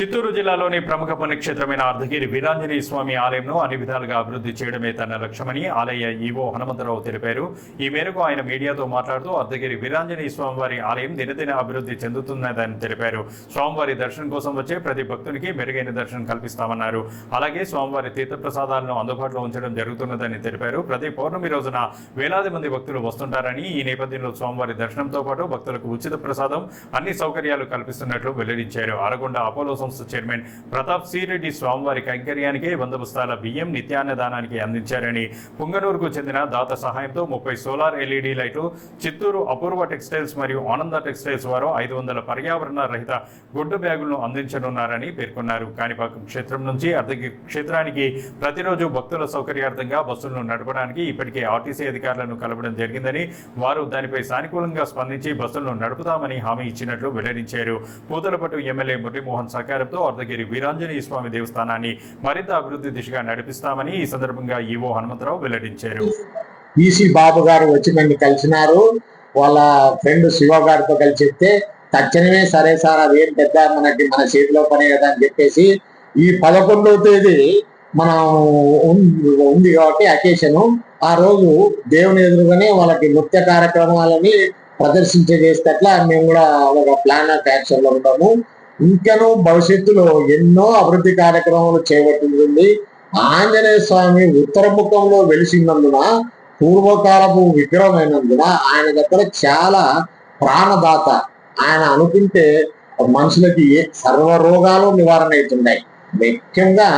చిత్తూరు జిల్లాలోని ప్రముఖ పుణ్యక్షేత్రమైన అర్ధగిరి వీరాంజనేయ స్వామి ఆలయంను అన్ని విధాలుగా అభివృద్ధి చేయడమే తన లక్ష్యమని ఆలయ ఈవో హనుమంతరావు తెలిపారు. ఈ మేరకు ఆయన మీడియాతో మాట్లాడుతూ అర్ధగిరి వీరాంజనేయ స్వామివారి ఆలయం దినదిన అభివృద్ధి చెందుతున్నదని తెలిపారు. స్వామివారి దర్శనం కోసం వచ్చే ప్రతి భక్తునికి మెరుగైన దర్శనం కల్పిస్తామన్నారు. అలాగే స్వామివారి తీర్థప్రసాదాలను అందుబాటులో ఉంచడం జరుగుతున్నదని తెలిపారు. ప్రతి పౌర్ణమి రోజున వేలాది మంది భక్తులు వస్తుంటారని ఈ నేపథ్యంలో స్వామివారి దర్శనంతో పాటు భక్తులకు ఉచిత ప్రసాదం అన్ని సౌకర్యాలు కల్పిస్తున్నట్లు వెల్లడించారు. అరగొండ అపోలో సంస్థ చైర్మన్ ప్రతాప్ సిరెడ్డి స్వామివారి కైంకర్యానికి వంద బస్తాల బియ్యం నిత్యాన్నదానానికి అందించారని పుంగనూరుకు చెందిన దాత సహాయంతో ముప్పై సోలార్ ఎల్ఈడి లైట్లు చిత్తూరు అపూర్వ టెక్స్టైల్స్ మరియు ఆనంద టెక్స్టైల్స్ వారు ఐదు వందల పర్యావరణ రహిత గుడ్డు బ్యాగులను అందించనున్నారని పేర్కొన్నారు. కాణిపాకం క్షేత్రం నుంచి అర్ధగి క్షేత్రానికి ప్రతిరోజు భక్తుల సౌకర్యార్థంగా బస్సులను నడపడానికి ఇప్పటికే ఆర్టీసీ అధికారులను కలవడం జరిగిందని వారు దానిపై సానుకూలంగా స్పందించి బస్సులను నడుపుతామని హామీ ఇచ్చినట్లు వెల్లడించారు. పూతలపట్టు ఎమ్మెల్యే మురళీమోహన్ సహకారంతో అర్ధగిరి వీరాంజనేయ స్వామి దేవస్థానాన్ని మరింత అభివృద్ధి దిశగా నడిపిస్తామని ఈ సందర్భంగా ఈవో హనుమంతరావు వెల్లడించారు. ఈసీ బాబు గారు వచ్చి నన్ను కలిసినారు. వాళ్ళ ఫ్రెండ్ శివ గారితో కలిసి చెప్తే తక్షణమే సరే సార్ అదేం పెద్ద మనకి మన చేతిలో పనే కదా అని చెప్పేసి ఈ పదకొండవ తేదీ మనం ఉంది కాబట్టి అకేషన్. ఆ రోజు దేవుని ఎదురుగానే వాళ్ళకి నృత్య కార్యక్రమాలని ప్రదర్శించేటట్లా మేము కూడా ఒక ప్లాన్ ఆఫ్ యాక్షన్లో ఉంటాము ఇంకను భవిష్యత్తులో ఎన్నో అభివృద్ధి కార్యక్రమాలు చేపట్టింది. ఆంజనేయ స్వామి ఉత్తర ముఖంలో వెలిసినందున పూర్వకాలపు విగ్రహమైనందున ఆయన దగ్గర చాలా ప్రాణదాత. ఆయన అనుకుంటే మనుషులకి సర్వ రోగాలు నివారణ అవుతున్నాయి. ముఖ్యంగా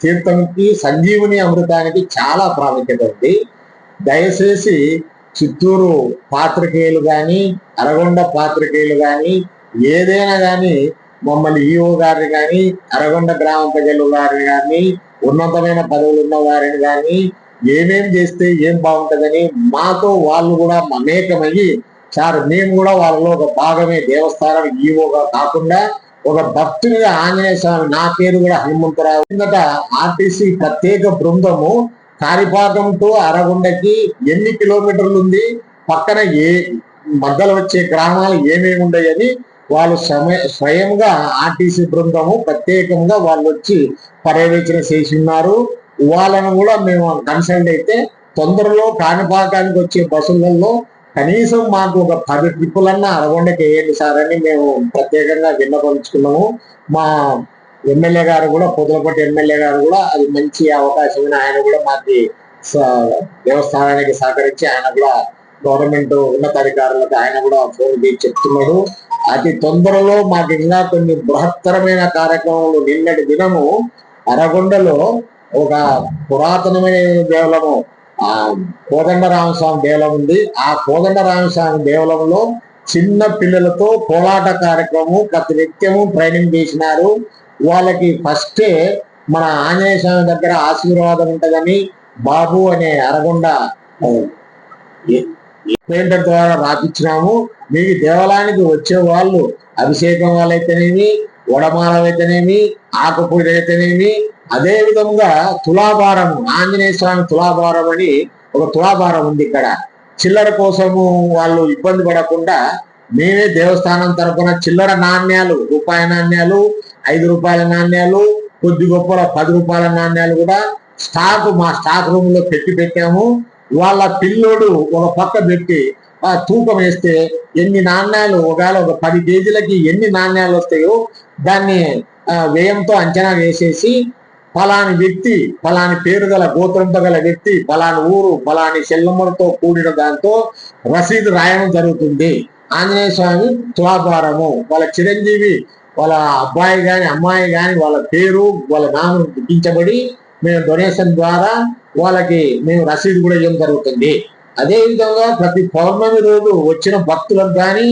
తీర్థంకి సంజీవుని అమృతానికి చాలా ప్రాముఖ్యత ఉంది. దయచేసి చిత్తూరు పాత్రికేయులు కానీ అరగొండ పాత్రికేయులు కానీ ఏదైనా కానీ మమ్మల్ని ఈఓ గారిని కానీ అరగొండ గ్రామ ప్రజలు గారిని కానీ ఉన్నతమైన పదవులు ఉన్న వారిని కానీ ఏమేం చేస్తే ఏం బాగుంటుందని మాతో వాళ్ళు కూడా మమేకమయ్యి సార్ మేము కూడా వాళ్ళలో ఒక భాగమే దేవస్థానం ఈవోగా కాకుండా ఒక భక్తునిగా ఆంజనేయ స్వామి నా పేరు కూడా హనుమంతరావు. కిందట ఆర్టీసీ ప్రత్యేక బృందము కారిపాకం టు అరగుండకి ఎన్ని కిలోమీటర్లు ఉంది పక్కన ఏ మధ్యలో వచ్చే గ్రామాలు ఏమేమి ఉన్నాయని వాళ్ళు సమయ స్వయంగా ఆర్టీసీ బృందము ప్రత్యేకంగా వాళ్ళు వచ్చి పర్యవేక్షణ చేసి ఉన్నారు వాళ్ళను కూడా మేము కన్సల్ట్ అయితే తొందరలో కాణిపాకానికి వచ్చే బస్సులలో కనీసం మాకు ఒక పది ట్రిప్పులన్నా అరగొండకి వేయండి సార్ అని మేము ప్రత్యేకంగా విన్నపంచుకున్నాము మా ఎమ్మెల్యే గారు కూడా పొదలపట్టి ఎమ్మెల్యే గారు కూడా అది మంచి అవకాశం ఆయన కూడా మాకు దేవస్థానానికి సహకరించి ఆయన కూడా గవర్నమెంట్ ఉన్నతాధికారులకు ఆయన కూడా ఫోన్ చేసి చెప్తున్నాడు. అతి తొందరలో మాకు ఇంకా కొన్ని బృహత్తరమైన కార్యక్రమాలు నిన్నటి దినము అరగొండలో ఒక పురాతనమైన దేవలము ఆ కోదండరామస్వామి దేవలం ఉంది. ఆ కోదండరామస్వామి దేవలంలో చిన్న పిల్లలతో పోలాట కార్యక్రమం ప్రతి నిత్యము ట్రైనింగ్ చేసినారు. వాళ్ళకి ఫస్టే మన ఆంజనేయ స్వామి దగ్గర ఆశీర్వాదం ఉంటుందని బాబు అనే అరగొండ పెయింటర్ ద్వారా రాపించినాము. మీకు దేవాలయానికి వచ్చే వాళ్ళు అభిషేకం వాళ్ళైతేనేమి వడమాలైతేనేమి ఆకుపూజ అయితేనేమి అదే విధంగా తులాభారం ఆంజనేయ స్వామి తులాభారం అని ఒక తులాభారం ఉంది ఇక్కడ. చిల్లర కోసము వాళ్ళు ఇబ్బంది పడకుండా మేమే దేవస్థానం తరపున చిల్లర నాణ్యాలు రూపాయి నాణ్యాలు ఐదు రూపాయల నాణ్యాలు కొద్ది గొప్పల పది రూపాయల నాణ్యాలు కూడా స్టాక్ మా స్టాక్ రూమ్లో పెట్టి పెట్టాము. వాళ్ళ పిల్లోడు ఒక పక్క పెట్టి ఆ తూకం వేస్తే ఎన్ని నాణ్యాలు ఒకవేళ ఒక పది కేజీలకి ఎన్ని నాణ్యాలు వస్తాయో దాన్ని వ్యయంతో అంచనా వేసేసి ఫలాని వ్యక్తి ఫలాని పేరు గల గోత్రంతో గల వ్యక్తి ఫలాని ఊరు ఫలాని సెల్లమ్మలతో కూడిన దాంతో రసీదు రాయడం జరుగుతుంది. ఆంజనేయ స్వామి తులాభారము. వాళ్ళ చిరంజీవి వాళ్ళ అబ్బాయి కానీ అమ్మాయి కానీ వాళ్ళ పేరు వాళ్ళ నామం గుర్తించబడి మేము డొనేషన్ ద్వారా వాళ్ళకి మేము రసీదు కూడా ఇవ్వడం జరుగుతుంది. అదే విధంగా ప్రతి పౌర్ణమి రోజు వచ్చిన భక్తులకు కానీ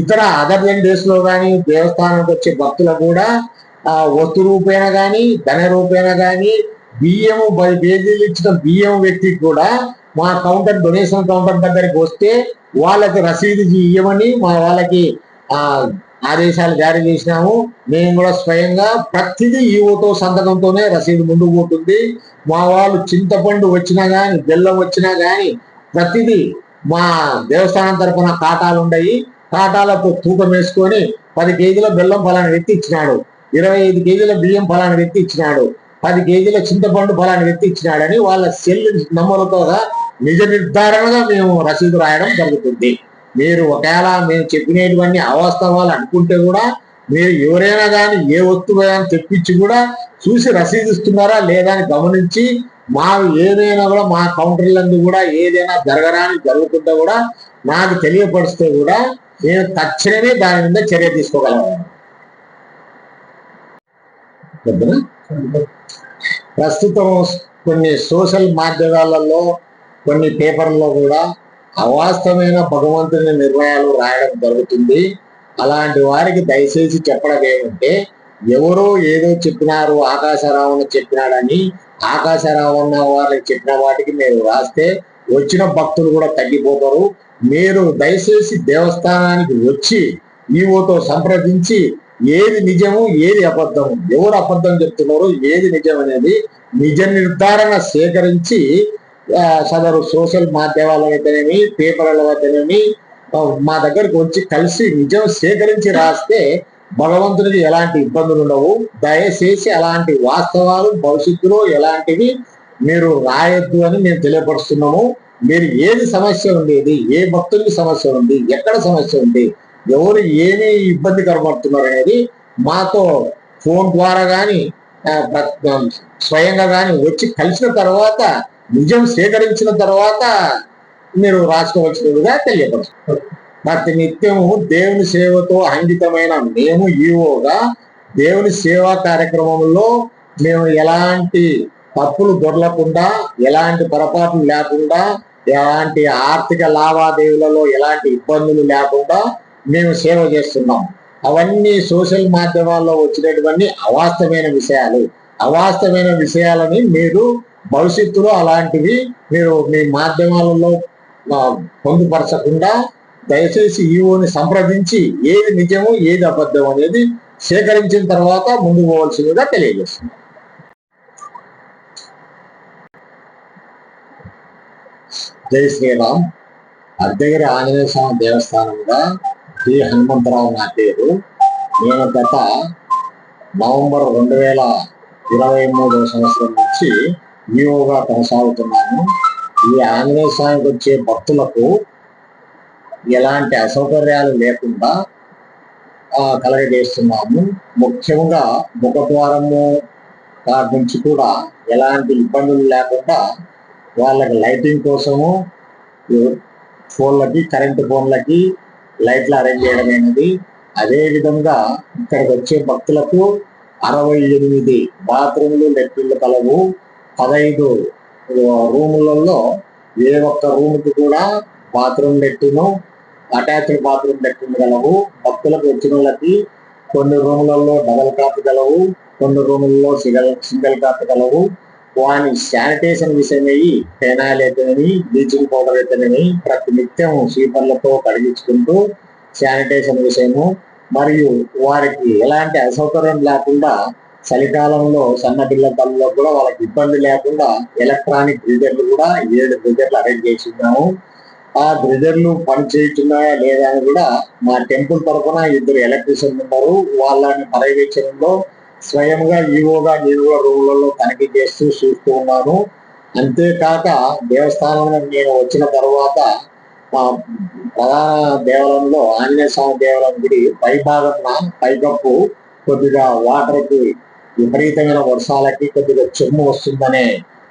ఇతర అదర్ దెన్ డేస్లో కానీ దేవస్థానానికి వచ్చే భక్తులకు కూడా ఆ వస్తు రూపేణ కానీ ధన రూపేణ కానీ బియ్యం పది కేజీలు ఇచ్చిన బియ్యం వ్యక్తికి కూడా మా కౌంటర్ డొనేషన్ కౌంటర్ దగ్గరికి వస్తే వాళ్ళకి రసీదు ఇవ్వమని మా వాళ్ళకి ఆ ఆదేశాలు జారీ చేసినాము. మేము కూడా స్వయంగా ప్రతిదీ ఈవోతో సంతకంతోనే రసీదు ముందుకు పోతుంది. మా వాళ్ళు చింతపండు వచ్చినా కానీ బెల్లం వచ్చినా కానీ ప్రతిదీ మా దేవస్థానం తరపున కాటాలు ఉన్నాయి కాటాలతో తూకం వేసుకొని పది కేజీల బెల్లం ఫలానా వ్యక్తి ఇచ్చినాడు. ఇరవై ఐదు కేజీల బియ్యం ఫలాన్ని వ్యక్తి ఇచ్చినాడు. పది కేజీల చింతపండు ఫలాన్ని వ్యక్తి ఇచ్చినాడని వాళ్ళ సెల్ నమ్మలతో నిజ నిర్ధారణగా మేము రసీదు రాయడం జరుగుతుంది. మీరు ఒకవేళ మేము చెప్పినటువంటి అవాస్తవాలు అనుకుంటే కూడా మీరు ఎవరైనా కానీ ఏ వస్తువు కానీ తెప్పించి కూడా చూసి రసీదు ఇస్తున్నారా లేదా అని గమనించి మా ఏదైనా కూడా మా కౌంటర్లందు కూడా ఏదైనా జరగడానికి జరుగుతుంటే కూడా నాకు తెలియపరిస్తే కూడా నేను తక్షణమే దాని మీద చర్య తీసుకోగలను. ప్రస్తుతం కొన్ని సోషల్ మాధ్యమాలలో కొన్ని పేపర్లలో కూడా అవాస్తవమైన భగవంతుని నిర్ణయాలు రాయడం జరుగుతుంది. అలాంటి వారికి దయచేసి చెప్పడం ఏమంటే ఎవరో ఏదో చెప్పినారు ఆకాశరావుని చెప్పినాడని ఆకాశరావణ వారికి చెప్పిన వాటికి మీరు రాస్తే వచ్చిన భక్తులు కూడా తగ్గిపోతారు. మీరు దయచేసి దేవస్థానానికి వచ్చి ఈవోతో సంప్రదించి ఏది నిజము ఏది అబద్ధము ఎవరు అబద్ధం చెప్తున్నారో ఏది నిజం అనేది నిజ నిర్ధారణ సేకరించి సదరు సోషల్ మాధ్యమాల అయితేనేమి పేపర్ల వద్దనేమి మా దగ్గరకు వచ్చి కలిసి నిజం సేకరించి రాస్తే భగవంతునికి ఎలాంటి ఇబ్బందులు ఉండవు. దయచేసి అలాంటి వాస్తవాలు భవిష్యత్తులో ఎలాంటివి మీరు రాయొద్దు అని మేము తెలియపరుస్తున్నాము. మీరు ఏది సమస్య ఉండేది ఏ భక్తులకి సమస్య ఉంది ఎక్కడ సమస్య ఉంది ఎవరు ఏమి ఇబ్బంది కనబడుతున్నారు అనేది మాతో ఫోన్ ద్వారా కానీ స్వయంగా కానీ వచ్చి కలిసిన తర్వాత నిజం సేకరించిన తర్వాత మీరు రాసుకోవలసినదిగా తెలియపరచు ప్రతి నిత్యము దేవుని సేవతో అంకితమైన మేము ఈవోగా దేవుని సేవా కార్యక్రమంలో మేము ఎలాంటి తప్పులు దొరలకుండా ఎలాంటి పొరపాట్లు లేకుండా ఎలాంటి ఆర్థిక లావాదేవీలలో ఎలాంటి ఇబ్బందులు లేకుండా మేము సేవ చేస్తున్నాం. అవన్నీ సోషల్ మాధ్యమాల్లో వచ్చినటువంటి అవాస్తవమైన విషయాలు. అవాస్తవమైన విషయాలని మీరు భవిష్యత్తులో అలాంటివి మీరు మీ మాధ్యమాలలో పొందుపరచకుండా దయచేసి ఈఓని సంప్రదించి ఏది నిజము ఏది అబద్ధం అనేది సేకరించిన తర్వాత ముందు పోవాల్సిందిగా తెలియజేస్తుంది జై శ్రీరామ్. అర్ధగిరి ఆంజనేయ స్వామి దేవస్థానంగా శ్రీ హనుమంతరావు నా పేరు. నేను గత నవంబర్ రెండు వేల ఇరవై మూడవ సంవత్సరం నుంచి ఈఓగా కొనసాగుతున్నాను. ఈ ఆంజనేయ స్వామికి వచ్చే భక్తులకు ఎలాంటి అసౌకర్యాలు లేకుండా కలగజేస్తున్నాము. ముఖ్యంగా ముఖద్వారము కాడ నుంచి కూడా ఎలాంటి ఇబ్బందులు లేకుండా వాళ్ళకి లైటింగ్ కోసము ఫోన్లకి కరెంటు ఫోన్లకి లైట్లు అరేంజ్ చేయడమైనది అదేవిధంగా ఇక్కడికి వచ్చే భక్తులకు అరవై ఎనిమిది బాత్రూమ్లు లెట్రిన్లు కలవు. పదహైదు రూములలో ఏ ఒక్క రూమ్కి కూడా bathroom latrine attached bathroom latrine గలవు భక్తులకు వచ్చిన వాళ్ళకి కొన్ని రూములలో డబల్ కాపీ గలవు కొన్ని రూములలో సింగల్ సింగిల్ కాపీ గలవు. వాని శానిటేషన్ విషయమై ఫెనాయిల్ అయితేనేమి బ్లీచింగ్ పౌడర్ అయితేనేమి ప్రతి నిత్యం స్వీపర్లతో కడిగించుకుంటూ శానిటేషన్ విషయము మరియు వారికి ఎలాంటి అసౌకర్యం లేకుండా చలికాలంలో సన్న పిల్లకాలలో కూడా వాళ్ళకి ఇబ్బంది లేకుండా ఎలక్ట్రానిక్ గ్రిజర్లు కూడా ఏడు గ్రిజర్లు అరేంజ్ చేసి ఉన్నాము ఆ గ్రిజర్లు పని చేస్తున్నాయా లేదా అని కూడా మా టెంపుల్ తరఫున ఇద్దరు ఎలక్ట్రీషియన్ ఉన్నారు. వాళ్ళని పర్యవేక్షణలో స్వయంగా ఈవోగా నేను కూడా తనిఖీ చేస్తూ చూస్తూ ఉన్నాను అంతేకాక దేవస్థానంలో నేను వచ్చిన తర్వాత మా ప్రధాన దేవాలయంలో ఆంజనేయ స్వామి దేవాలయం గుడి పైభాగం పైకప్పు కొద్దిగా వాటర్కి విపరీతమైన వర్షాలకి కొద్దిగా చెమ్ము వస్తుందనే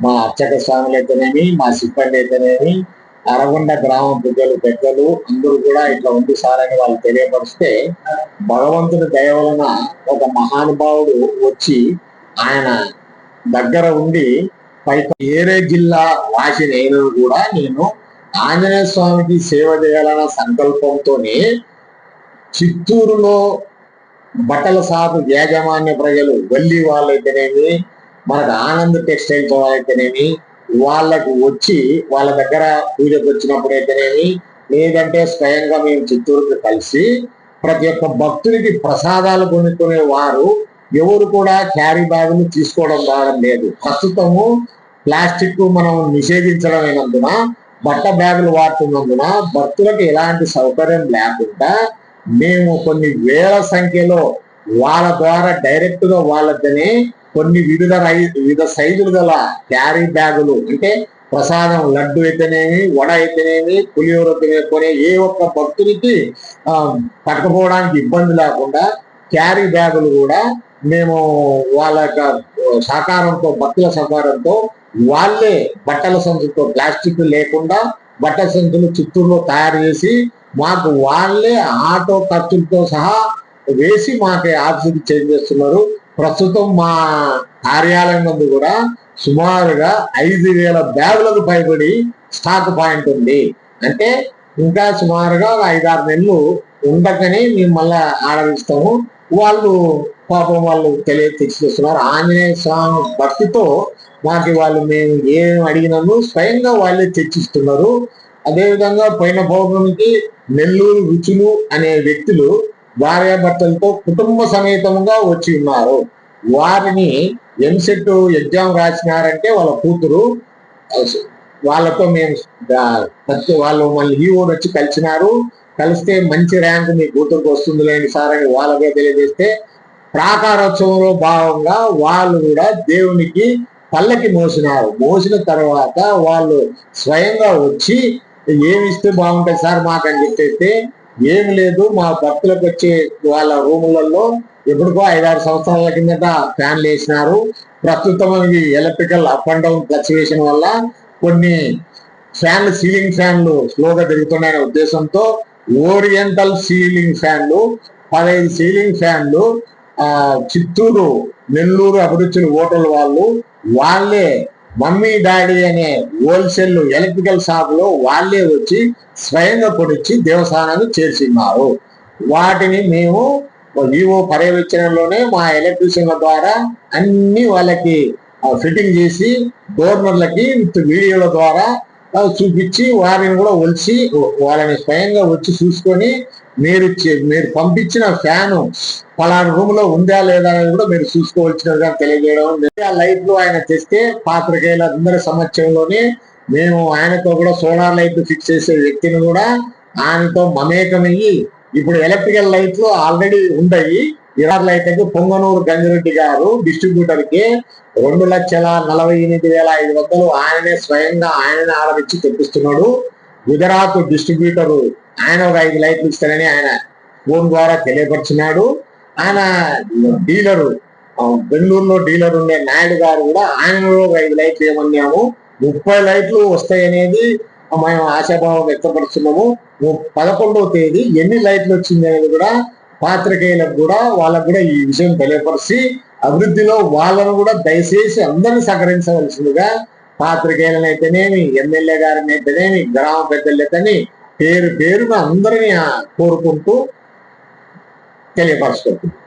మా అర్చక స్వాములు అయితేనేమి మా సిబ్బంది అయితేనేమి అరగొండ గ్రామ ప్రజలు పెద్దలు అందరూ కూడా ఇట్లా ఉంది సార్ అని వాళ్ళు తెలియపరిస్తే భగవంతుని దయ వలన ఒక మహానుభావుడు వచ్చి ఆయన దగ్గర ఉండి పై ఏరే జిల్లా వాసి నేను కూడా నేను ఆంజనేయ స్వామికి సేవ చేయాలన్న సంకల్పంతోనే చిత్తూరులో బట్టల షాపు యాజమాన్య ప్రజలు వల్లి వాళ్ళైతేనేమి మనకు ఆనంద్ టెక్స్టైల్స్ వాళ్ళైతేనేమి వాళ్ళకు వచ్చి వాళ్ళ దగ్గర పూజకు వచ్చినప్పుడు అయితేనేమి లేదంటే స్వయంగా మేము చిత్తూరుకి కలిసి ప్రతి ఒక్క భక్తుడికి ప్రసాదాలు కొనుక్కునే వారు ఎవరు కూడా క్యారీ బ్యాగులు తీసుకోవడం రావడం లేదు. ప్రస్తుతము ప్లాస్టిక్ మనం నిషేధించడమైనందున బట్ట బ్యాగులు వాడుతున్నందున భక్తులకు ఎలాంటి సౌకర్యం లేకుండా మేము కొన్ని వేల సంఖ్యలో వాళ్ళ ద్వారా డైరెక్ట్గా వాళ్ళని కొన్ని వివిధ రై- వివిధ సైజులు గల క్యారీ బ్యాగులు అంటే ప్రసాదం లడ్డు అయితేనేమి వడ అయితేనేమి పులిహోర కొనే ఏ ఒక్క భక్తునికి పట్టుకోవడానికి పట్టుకుపోవడానికి ఇబ్బంది లేకుండా క్యారీ బ్యాగులు కూడా మేము వాళ్ళ యొక్క సహకారంతో భక్తుల సహకారంతో వాళ్ళే బట్టల సంచులతో ప్లాస్టిక్ లేకుండా బట్టల సంచులు చిత్తూరులో తయారు చేసి మాకు వాళ్ళే ఆటో ఖర్చులతో సహా వేసి మాకు ఆఫీస్కి చేంజ్ చేస్తున్నారు. ప్రస్తుతం మా కార్యాలయం నందు కూడా సుమారుగా ఐదు వేల బ్యాగులకు పైబడి స్టాక్ పాయింట్ ఉంది. అంటే ఇంకా సుమారుగా ఐదారు నెలలు ఉండకనే మేము మళ్ళీ ఆర్డర్ ఇస్తాము వాళ్ళు పాపం వాళ్ళు తెలియ తెచ్చిస్తున్నారు ఆంజనేయ స్వామి భక్తితో మాకు వాళ్ళు మేము ఏం అడిగినాము స్వయంగా వాళ్ళే తెచ్చిస్తున్నారు. అదేవిధంగా పోయిన పౌర్ణమికి నెల్లూరు రుచులు అనే వ్యక్తులు భార్యాభర్తలతో కుటుంబ సమేతంగా వచ్చి ఉన్నారు. వారిని ఎంసెట్ ఎగ్జామ్ రాసినారంటే వాళ్ళ కూతురు వాళ్ళతో మేము ప్రతి వాళ్ళు మళ్ళీ ఈఓ వచ్చి కలిసినారు. కలిస్తే మంచి ర్యాంక్ మీ కూతురుకు వస్తుంది లేని సార్ అని వాళ్ళకే తెలియజేస్తే ప్రాకారోత్సవంలో భాగంగా వాళ్ళు కూడా దేవునికి పల్లకి మోసినారు. మోసిన తర్వాత వాళ్ళు స్వయంగా వచ్చి ఏమి ఇస్తే బాగుంటుంది సార్ మాకు అని చెప్పేస్తే ఏమి లేదు మా భక్తులకు వచ్చే వాళ్ళ రూములలో ఎప్పటికో ఐదారు సంవత్సరాల కిందట ఫ్యాన్లు వేసినారు. ప్రస్తుతం ఇవి electrical up and down fluctuation వల్ల కొన్ని ఫ్యాన్లు సీలింగ్ ఫ్యాన్లు స్లోగా పెరుగుతున్నాయనే ఉద్దేశంతో ఓరియంటల్ సీలింగ్ ఫ్యాన్లు పదహైదు సీలింగ్ ఫ్యాన్లు చిత్తూరు నెల్లూరు అభిరుచులు ఓటర్లు వాళ్ళు వాళ్ళే మమ్మీ డాడీ అనే హోల్సేల్ ఎలక్ట్రికల్ షాప్లో వాళ్ళే వచ్చి స్వయంగా పొడిచి దేవస్థానాన్ని చేర్చిన్నారు. వాటిని మేము ఈవో పర్యవేక్షణలోనే మా ఎలక్ట్రీషియన్ల ద్వారా అన్ని వాళ్ళకి ఫిట్టింగ్ చేసి గవర్నర్లకి విత్ వీడియోల ద్వారా చూపించి వారిని కూడా వచ్చి వాళ్ళని స్వయంగా వచ్చి చూసుకొని మీరు చే- మీరు పంపించిన ఫ్యాను పలానా రూమ్లో ఉందా లేదా అనేది కూడా మీరు చూసుకోవలసినదిగా తెలియజేయడం. ఆ లైట్లు ఆయన తెస్తే పాత్రికేయుల అందరి సమక్షంలోనే మేము ఆయనతో కూడా సోలార్ లైట్ ఫిక్స్ చేసే వ్యక్తిని కూడా ఆయనతో మమేకమయ్యి ఇప్పుడు ఎలక్ట్రికల్ లైట్లు ఆల్రెడీ ఉన్నాయి ఇరార్ లైట్ అయితే పొంగనూరు గంజిరెడ్డి గారు డిస్ట్రిబ్యూటర్కి రెండు లక్షల నలభై ఎనిమిది వేల ఐదు వందలు ఆయననే స్వయంగా ఆయననే ఆర్డర్ తెప్పిస్తున్నాడు. గుజరాత్ డిస్ట్రిబ్యూటర్ ఆయన ఒక ఐదు లైట్లు ఇస్తారని ఆయన ఫోన్ ద్వారా తెలియపరిచినాడు. ఆయన డీలరు బెంగళూరులో డీలర్ ఉండే నాయుడు గారు కూడా ఆయన ఒక ఐదు లైట్లు ఏమన్నాము ముప్పై లైట్లు వస్తాయనేది మేము ఆశాభావం వ్యక్తపరుస్తున్నాము. పదకొండవ తేదీ ఎన్ని లైట్లు వచ్చింది అనేది కూడా పాత్రికేయులకు కూడా వాళ్ళకు కూడా ఈ విషయం తెలియపరిచి అభివృద్ధిలో వాళ్ళను కూడా దయచేసి అందరిని సహకరించవలసిందిగా పాత్రికేయులను అయితేనేమి ఎమ్మెల్యే గారిని అయితేనేమి గ్రామ పెద్దలు అయితేనే పేరు పేరుగా అందరినీ కోరుకుంటూ తెలియపరచుకుంటున్నాం